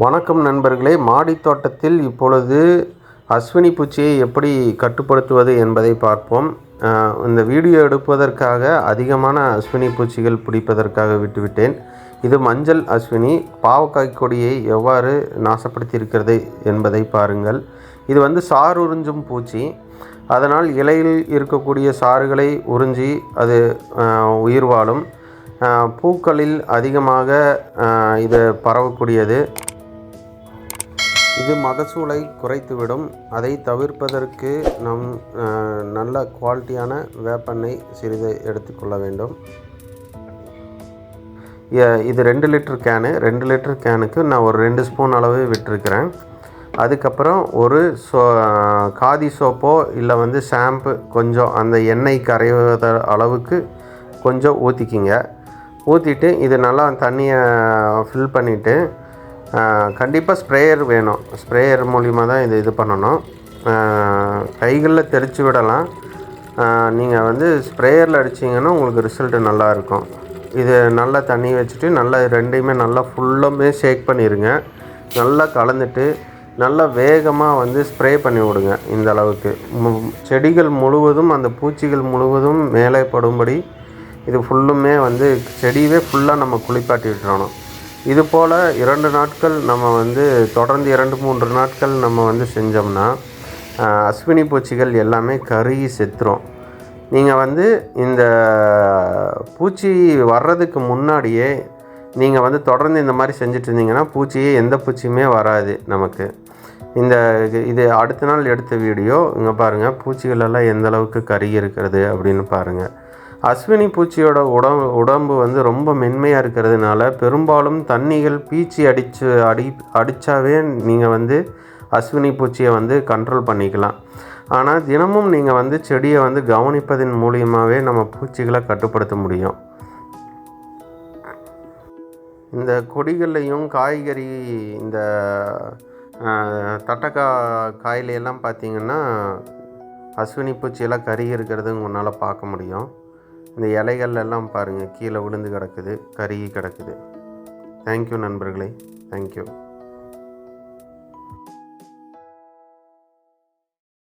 வணக்கம் நண்பர்களே. மாடித் தோட்டத்தில் இப்பொழுது அஸ்வினி பூச்சியை எப்படி கட்டுப்படுத்துவது என்பதை பார்ப்போம். இந்த வீடியோ எடுப்பதற்காக அதிகமான அஸ்வினி பூச்சிகள் பிடிப்பதற்காக விட்டுவிட்டேன். இது மஞ்சள் அஸ்வினி. பாவக்காய் கொடியை எவ்வாறு நாசப்படுத்தி இருக்கிறது என்பதை பாருங்கள். இது வந்து சாறு உறிஞ்சும் பூச்சி. அதனால் இலையில் இருக்கக்கூடிய சாறுகளை உறிஞ்சி அது உயிர் வாழும். பூக்களில் அதிகமாக இது பரவக்கூடியது. இது மகசூலை குறைத்துவிடும். அதை தவிர்ப்பதற்கு நம் நல்ல குவாலிட்டியான வேப்பெண்ணெய் சிறிது எடுத்துக்கொள்ள வேண்டும். இது ரெண்டு லிட்டர் கேனு. ரெண்டு லிட்டர் கேனுக்கு நான் ஒரு ரெண்டு ஸ்பூன் அளவு விட்டுருக்கிறேன். அதுக்கப்புறம் ஒரு சோ காதி சோப்போ இல்லை வந்து ஷாம்பு கொஞ்சம் அந்த எண்ணெய் கரைவத அளவுக்கு கொஞ்சம் ஊற்றிக்கிங்க ஊற்றிட்டு இது நல்லா தண்ணியை ஃபில் பண்ணிவிட்டு கண்டிப்பாக ஸ்ப்ரேயர் வேணும். ஸ்ப்ரேயர் மூலிமா தான் இது இது பண்ணணும். கைகளில் தெளித்து விடலாம். நீங்கள் வந்து ஸ்ப்ரேயரில் அடிச்சிங்கன்னா உங்களுக்கு ரிசல்ட்டு நல்லாயிருக்கும் இது நல்லா தண்ணி வச்சுட்டு நல்லா ரெண்டையுமே நல்லா ஃபுல்லுமே ஷேக் பண்ணிடுங்க நல்லா கலந்துட்டு நல்லா வேகமாக வந்து ஸ்ப்ரே பண்ணி விடுங்க இந்த அளவுக்கு. செடிகள் முழுவதும் அந்த பூச்சிகள் முழுவதும் மேலே படும்படி இது ஃபுல்லுமே வந்து செடியவே ஃபுல்லாக நம்ம குளிப்பாட்டி விட்டுறணும் இது போல் இரண்டு நாட்கள் நம்ம வந்து தொடர்ந்து இரண்டு மூன்று நாட்கள் நம்ம வந்து செஞ்சோம்னா அஸ்வினி பூச்சிகள் எல்லாமே கருகி செத்துரும். நீங்கள் வந்து இந்த பூச்சி வர்றதுக்கு முன்னாடியே நீங்கள் வந்து தொடர்ந்து இந்த மாதிரி செஞ்சுட்டு இருந்தீங்கன்னா பூச்சியே எந்த பூச்சியுமே வராது நமக்கு. இந்த இது- இது அடுத்த நாள் எடுத்த வீடியோ இங்கே பாருங்கள் பூச்சிகளெல்லாம் எந்த அளவுக்கு கருகி இருக்கிறது அப்படின்னு பாருங்கள் அஸ்வினி பூச்சியோட உடம்பு உடம்பு வந்து ரொம்ப மென்மையாக இருக்கிறதுனால பெரும்பாலும் தண்ணிகள் பீச்சி அடித்து அடி அடித்தாவே நீங்கள் வந்து அஸ்வினி பூச்சியை வந்து கண்ட்ரோல் பண்ணிக்கலாம். ஆனால் தினமும் நீங்கள் வந்து செடியை வந்து கவனிப்பதன் மூலியமாகவே நம்ம பூச்சிகளை கட்டுப்படுத்த முடியும். இந்த கொடிகள்லையும் காய்கறி இந்த தட்டக்காய் காயிலையெல்லாம் பார்த்தீங்கன்னா அஸ்வினி பூச்சியெல்லாம் கருகி இருக்கிறது உங்களால் பார்க்க முடியும். இந்த இலைகள் எல்லாம் பாருங்கள் கீழே விழுந்து கிடக்குது கருகி கிடக்குது. தேங்க்யூ நண்பர்களே தேங்க்யூ